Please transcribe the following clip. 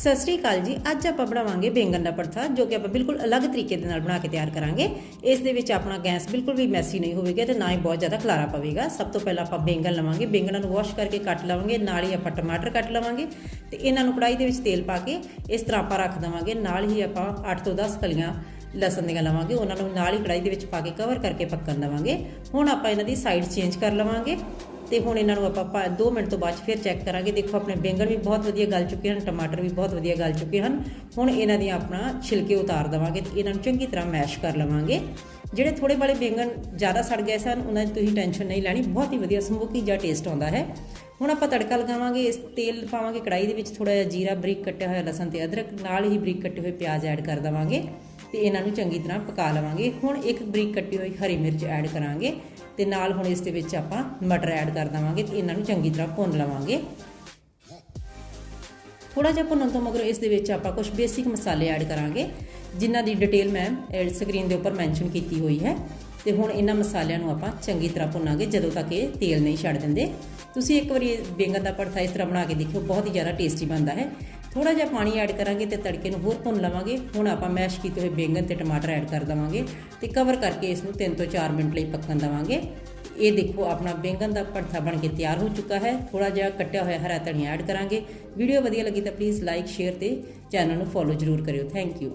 ਸਤਿ ਸ੍ਰੀ ਅਕਾਲ ਜੀ। ਅੱਜ ਆਪਾਂ ਬਣਾਵਾਂਗੇ ਬੈਂਗਣ ਦਾ ਪਰਥਾ ਜੋ ਕਿ ਆਪਾਂ ਬਿਲਕੁਲ ਅਲੱਗ ਤਰੀਕੇ ਦੇ ਨਾਲ ਬਣਾ ਕੇ ਤਿਆਰ ਕਰਾਂਗੇ। ਇਸ ਦੇ ਵਿੱਚ ਆਪਣਾ ਗੈਸ ਬਿਲਕੁਲ ਵੀ ਮੈਸੀ ਨਹੀਂ ਹੋਵੇਗਾ ਤੇ ਨਾ ਹੀ ਬਹੁਤ ਜ਼ਿਆਦਾ ਖਲਾਰਾ ਪਵੇਗਾ। ਸਭ ਤੋਂ ਪਹਿਲਾਂ ਆਪਾਂ ਬੈਂਗਣ ਲਵਾਂਗੇ। ਬੈਂਗਣਾਂ ਨੂੰ ਵਾਸ਼ ਕਰਕੇ ਕੱਟ ਲਵਾਂਗੇ। ਨਾਲ ਹੀ ਆਪਾਂ ਟਮਾਟਰ ਕੱਟ ਲਵਾਂਗੇ ਤੇ ਇਹਨਾਂ ਨੂੰ ਕੜਾਈ ਦੇ ਵਿੱਚ ਤੇਲ ਪਾ ਕੇ ਇਸ ਤਰ੍ਹਾਂ ਆਪਾਂ ਰੱਖ ਦੇਵਾਂਗੇ। ਨਾਲ ਹੀ ਆਪਾਂ 8 ਤੋਂ 10 ਕਲੀਆਂ ਲਸਣ ਦੀਆਂ ਲਵਾਂਗੇ। ਉਹਨਾਂ ਨੂੰ ਨਾਲ ਹੀ ਕੜਾਈ ਦੇ ਵਿੱਚ ਪਾ ਕੇ ਕਵਰ ਕਰਕੇ ਪੱਕਣ ਦੇਵਾਂਗੇ। ਹੁਣ ਆਪਾਂ ਇਹਨਾਂ ਦੀ ਸਾਈਡ ਚੇਂਜ ਕਰ ਲਵਾਂਗੇ। ਤੇ ਹੁਣ ਇਹਨਾਂ ਨੂੰ ਆਪਾਂ 2 ਮਿੰਟ ਤੋਂ ਬਾਅਦ 'ਚ ਫਿਰ ਚੈੱਕ ਕਰਾਂਗੇ। ਦੇਖੋ, ਆਪਣੇ ਬੈਂਗਣ ਵੀ ਬਹੁਤ ਵਧੀਆ ਗਲ ਚੁੱਕੇ ਹਨ, ਟਮਾਟਰ ਵੀ ਬਹੁਤ ਵਧੀਆ ਗਲ ਚੁੱਕੇ ਹਨ। ਹੁਣ ਇਹਨਾਂ ਦੀਆਂ ਆਪਣਾ ਛਿਲਕੇ ਉਤਾਰ ਦੇਵਾਂਗੇ ਤੇ ਇਹਨਾਂ ਨੂੰ ਚੰਗੀ ਤਰ੍ਹਾਂ ਮੈਸ਼ ਕਰ ਲਵਾਂਗੇ। ਜਿਹੜੇ ਥੋੜੇ ਵਾਲੇ ਬੈਂਗਣ ਜ਼ਿਆਦਾ ਸੜ ਗਏ ਸਨ, ਉਹਨਾਂ ਦੀ ਤੁਸੀਂ ਟੈਨਸ਼ਨ ਨਹੀਂ ਲੈਣੀ। ਬਹੁਤ ਹੀ ਵਧੀਆ ਸਮੋਕੀ ਜਿਹਾ ਟੇਸਟ ਆਉਂਦਾ ਹੈ। ਹੁਣ ਆਪਾਂ ਤੜਕਾ ਲਗਾਵਾਂਗੇ, ਇਸ ਤੇਲ ਪਾਵਾਂਗੇ ਕੜਾਈ ਦੇ ਵਿੱਚ ਥੋੜਾ ਜਿਹਾ ਜੀਰਾ ਬਰੀਕ ਕੱਟਿਆ ਹੋਇਆ ਲਸਣ ਤੇ ਅਦਰਕ, ਨਾਲ ਹੀ ਬਰੀਕ ਕੱਟੇ ਹੋਏ ਪਿਆਜ਼ ਐਡ ਕਰ ਦੇਵਾਂਗੇ। ਤੇ ਇਹਨਾਂ ਨੂੰ ਚੰਗੀ ਤਰ੍ਹਾਂ ਪਕਾ ਲਵਾਂਗੇ। ਹੁਣ ਇੱਕ ਬਰੀਕ ਕੱਟੀ ਹੋਈ ਹਰੀ ਮਿਰਚ ਐਡ ਕਰਾਂਗੇ ਤੇ ਨਾਲ ਹੁਣ ਇਸ ਦੇ ਵਿੱਚ ਆਪਾਂ ਮਟਰ ਐਡ ਕਰ ਦੇਵਾਂਗੇ ਤੇ ਇਹਨਾਂ ਨੂੰ ਚੰਗੀ ਤਰ੍ਹਾਂ ਭੁੰਨ ਲਵਾਂਗੇ। ਥੋੜਾ ਜਿਹਾ ਭੁੰਨਣ ਤੋਂ ਮਗਰੋਂ ਇਸ ਦੇ ਵਿੱਚ ਆਪਾਂ ਕੁਝ ਬੇਸਿਕ ਮਸਾਲੇ ਐਡ ਕਰਾਂਗੇ, ਜਿਨ੍ਹਾਂ ਦੀ ਡਿਟੇਲ ਮੈਂ ਸਕਰੀਨ ਦੇ ਉੱਪਰ ਮੈਂਸ਼ਨ ਕੀਤੀ ਹੋਈ ਹੈ। ਤੇ ਹੁਣ ਇਹਨਾਂ ਮਸਾਲਿਆਂ ਨੂੰ ਆਪਾਂ ਚੰਗੀ ਤਰ੍ਹਾਂ ਭੁੰਨਾਂਗੇ, ਜਦੋਂ ਤੱਕ ਇਹ ਤੇਲ ਨਹੀਂ ਛੱਡ ਦਿੰਦੇ। ਤੁਸੀਂ ਇੱਕ ਵਾਰੀ ਬੇਂਗਨ ਦਾ ਪਰਥਾ ਇਸ ਤਰ੍ਹਾਂ ਬਣਾ ਕੇ ਦੇਖਿਓ, ਬਹੁਤ ਹੀ ਜ਼ਿਆਦਾ ਟੇਸਟੀ ਬਣਦਾ ਹੈ। ਥੋੜਾ ਜਿਹਾ ਪਾਣੀ ਐਡ ਕਰਾਂਗੇ ਤੇ ਤੜਕੇ ਨੂੰ ਹੋਰ ਭੁੰਨ ਲਵਾਂਗੇ। ਹੁਣ ਆਪਾਂ ਮੈਸ਼ ਕੀਤੇ ਹੋਏ ਬੇਂਗਨ ਤੇ ਟਮਾਟਰ ਐਡ ਕਰ ਦਵਾਂਗੇ ਤੇ ਕਵਰ ਕਰਕੇ ਇਸ ਨੂੰ 3 ਤੋਂ 4 ਮਿੰਟ ਲਈ ਪੱਕਣ ਦਵਾਂਗੇ। ਇਹ ਦੇਖੋ, ਆਪਣਾ ਬੈਂਗਣ ਦਾ ਪਰਥਾ ਬਣ ਕੇ ਤਿਆਰ ਹੋ ਚੁੱਕਾ ਹੈ। ਥੋੜਾ ਜਿਹਾ ਕੱਟਿਆ ਹੋਇਆ ਹਰਾ ਧਨੀਆ ਐਡ ਕਰਾਂਗੇ। ਵੀਡੀਓ ਵਧੀਆ ਲੱਗੀ ਤਾਂ ਪਲੀਜ਼ ਲਾਈਕ ਸ਼ੇਅਰ ਤੇ ਚੈਨਲ ਨੂੰ ਫੋਲੋ ਜ਼ਰੂਰ ਕਰਿਓ। Thank you